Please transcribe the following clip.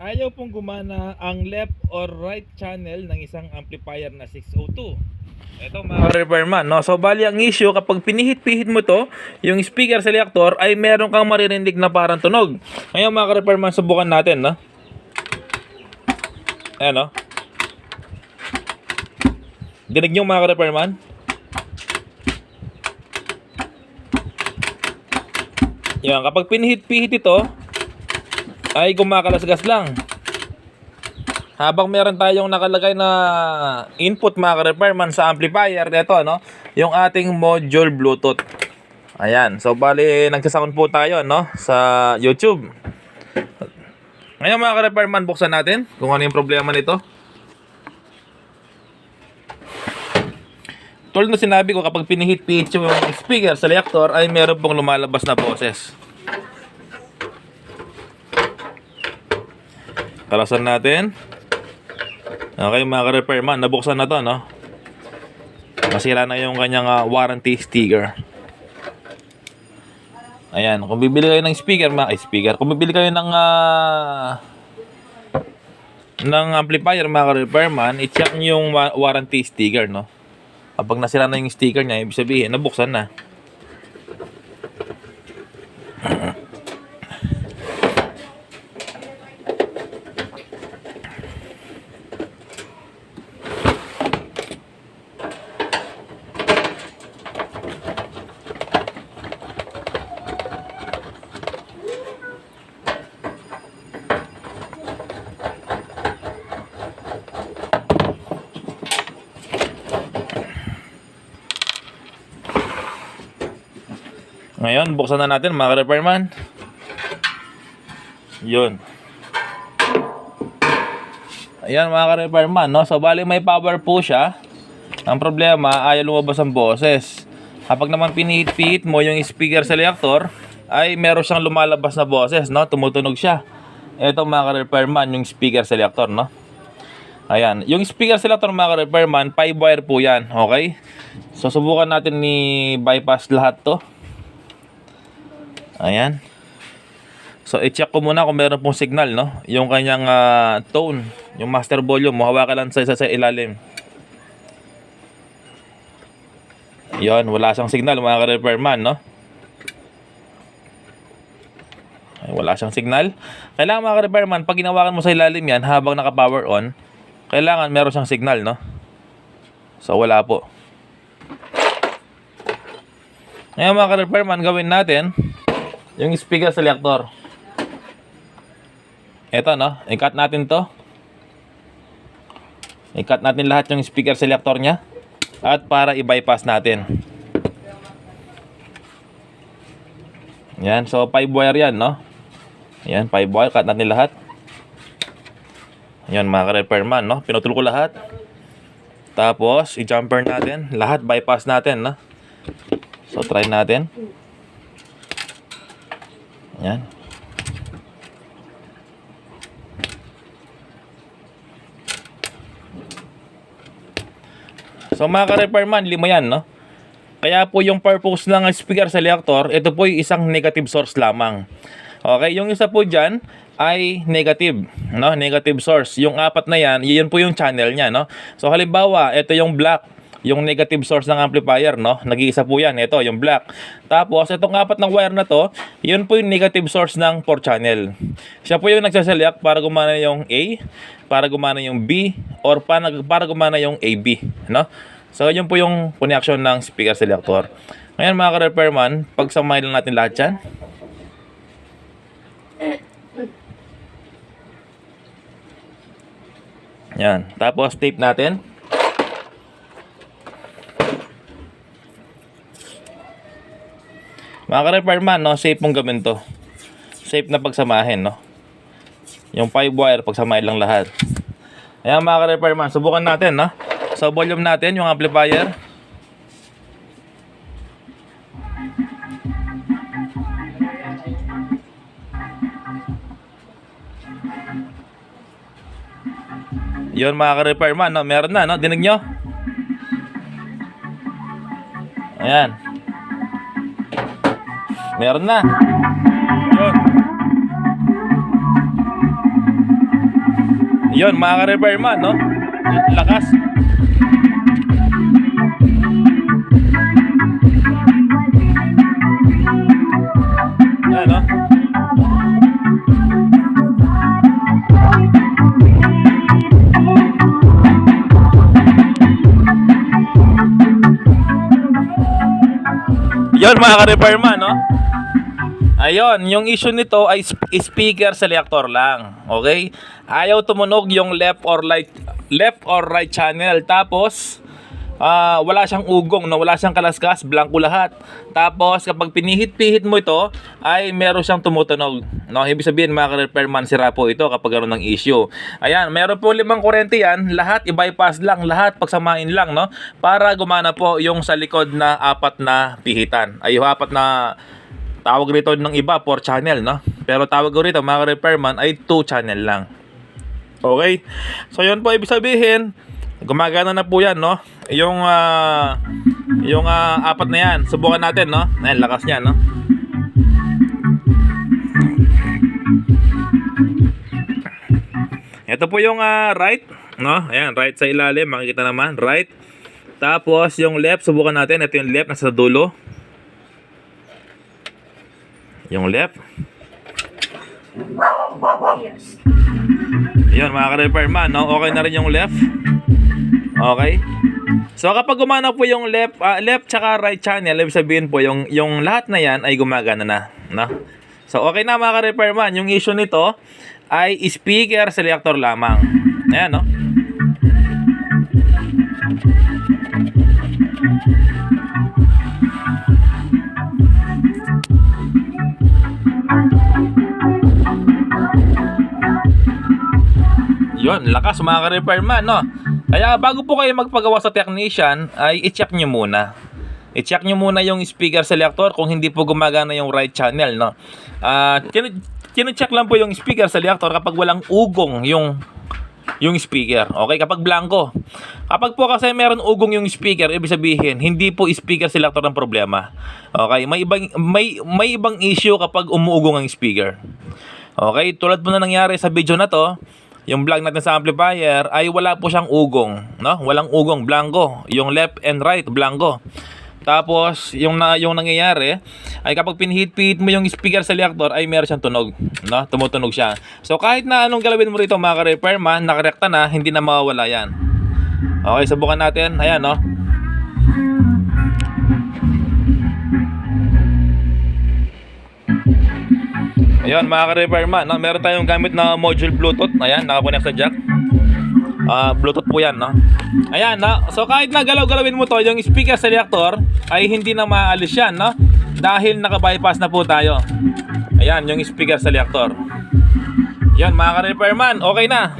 ayaw pong gumana ang left or right channel ng isang amplifier na 602. Ito mga repairman, no? So bali ang issue kapag pinihit-pihit mo to, yung speaker selector ay meron kang maririnig na parang tunog. Ngayon mga repairman, subukan natin, no? Ayan, no? Dinig nyo mga repairman? Yan, kapag pinihit-pihit ito, ay kumakalasgas lang. Habang meron tayong nakalagay na input mga repairman sa amplifier, ito no, yung ating module Bluetooth. Ayan, so bali nagsasound po tayo no sa YouTube. Ngayon mga repairman, buksan natin kung ano yung problema nito. Tulad na sinabi ko, kapag pinihit-pihit yung speaker sa reactor, ay meron pong lumalabas na boses. Kalasan natin. Okay mga ka-repairman, nabuksan na to, no? Masira na yung kanyang ah, warranty sticker. Ayan, kung bibili kayo ng speaker, mga, speaker, kung bibili kayo ng ah, ng amplifier mga ka-repairman, i-check nyo yung wa- warranty sticker, no? Kapag nasira na yung sticker niya, ibig sabihin, nabuksan na. Ngayon, buksan na natin mga repairman. Yun. Ayan mga repairman, no? So, bali may power po siya. Ang problema, ayaw lumabas ang boses. Kapag naman pinihit-pihit mo yung speaker selector, ay meron siyang lumalabas na boses, no? Tumutunog siya. Ito mga repairman, yung speaker selector, no? Ayan. Yung speaker selector mga repairman, 5 wire po yan, okay? So, subukan natin ni bypass lahat to. Ayan. So, i-check ko muna kung meron pong signal, no? Yung kanyang ah, tone, yung master volume mo, hawakan lang sa isa sa ilalim. Yon, wala siyang signal, mga repairman, no? Ay, wala siyang signal. Kailangan mga repairman, pag ginawakan mo sa ilalim yan, habang naka-power on, kailangan meron siyang signal, no? So, wala po. Ngayon mga repairman, gawin natin, yung speaker selector. Ito no, i-cut natin to. I-cut natin lahat yung speaker selector niya. At para i-bypass natin. Yan, so 5 wire yan no. Yan, 5 wire, cut natin lahat. Yan mga repairman no, pinutol ko lahat. Tapos, i-jumper natin, lahat bypass natin no. So try natin. Yan. So mga ka-repairman, lima yan, no? Kaya po yung purpose ng speaker selector, ito po yung isang negative source lamang. Okay, yung isa po dyan ay negative, no? Negative source. Yung apat na yan, yun po yung channel niya, no? So halimbawa, ito yung black, yung negative source ng amplifier, no? Nag-iisa po yan, ito, yung black. Tapos, itong apat ng wire na to, yun po yung negative source ng 4 channel. Siya po yung nagsaselect para gumana yung A, para gumana yung B, or para, para gumana yung AB, no? So, yun po yung connection ng speaker selector. Ngayon, mga ka-repairman, pagsamahin lang natin lahat yan. Yan. Tapos, tape natin. Mga ka-repairman, no, safe mong gawin to. Safe na pagsamahin, no. Yung 5 wire, pagsamahin lang lahat. Ayan mga ka-repairman, subukan natin, no. So, volume natin, yung amplifier. Yun mga ka-repairman, no, meron na, no. Dinig nyo? Ayan. Meron na. Yun. Yon, mga ka-repairman, no? Lakas. Yan, no? Yon, mga ka-repairman, no? Ayun, yung issue nito ay sp- speaker selector lang. Okay? Ayaw tumunog yung left or right left or right channel. Tapos ah, wala siyang ugong, no? wala siyang kalaskas, blanco lahat. Tapos kapag pinihit-pihit mo ito, ay meron siyang tumutunog. No, ibig sabihin mga repairman sira po ito kapag gano'n ng issue. Ayan, meron po limang kurente yan, lahat i-bypass lang, lahat pagsamain lang, no? Para gumana po yung sa likod na apat na pihitan. Ay, apat na tawag rito ng iba 4 channel no? Pero tawag ko rito mga repairman ay 2 channel lang. Okay? So yun po ibig sabihin gumagana na po yan no? Yung ah, yung ah, apat na yan subukan natin no? Ayan lakas niya no? Ito po yung ah, right no? Ayan right sa ilalim makikita naman right. Tapos yung left subukan natin ito yung left nasa dulo yung left. Yun mga ka-repairman, no? okay na rin yung left. Okay. So kapag gumana po yung left, ah, left tsaka right channel, ibig sabihin po yung, yung lahat na yan ay gumagana na. No? So okay na mga ka-repairman, yung issue nito ay speaker selector lamang. Ayan, no? Yon, lakas mga ka-repairman, no? Kaya bago po kayo magpagawa sa technician, ay i-check nyo muna. I-check nyo muna yung speaker selector kung hindi po gumagana yung right channel, no? Ah, uh, check lang po yung speaker selector kapag walang ugong yung yung speaker. Okay, kapag blanco. Kapag po kasi meron ugong yung speaker, ibig sabihin, hindi po speaker selector ang problema. Okay, may ibang may may ibang issue kapag umuugong ang speaker. Okay, tulad po na nangyari sa video na to, yung vlog natin sa amplifier ay wala po siyang ugong, no? Walang ugong, blanco. Yung left and right, blanco. Tapos, yung na yung nangyayari ay kapag pinihit-pihit mo yung speaker selector ay meron siyang tunog, no? Tumutunog siya. So kahit na anong galawin mo rito mga ka-repairman, nakarekta na, hindi na mawawala 'yan. Okay, subukan natin. Ayan, no? Ayan, mga ka-repairman, no? meron tayong gamit na module Bluetooth. Ayan, nakakonect sa jack. Ah, Bluetooth po yan, no? Ayan, no? So, kahit na galaw-galawin mo to, yung speaker selector ay hindi na maalis yan, no? Dahil naka-bypass na po tayo. Ayan, yung speaker selector. Yan, mga ka-repairman, okay na.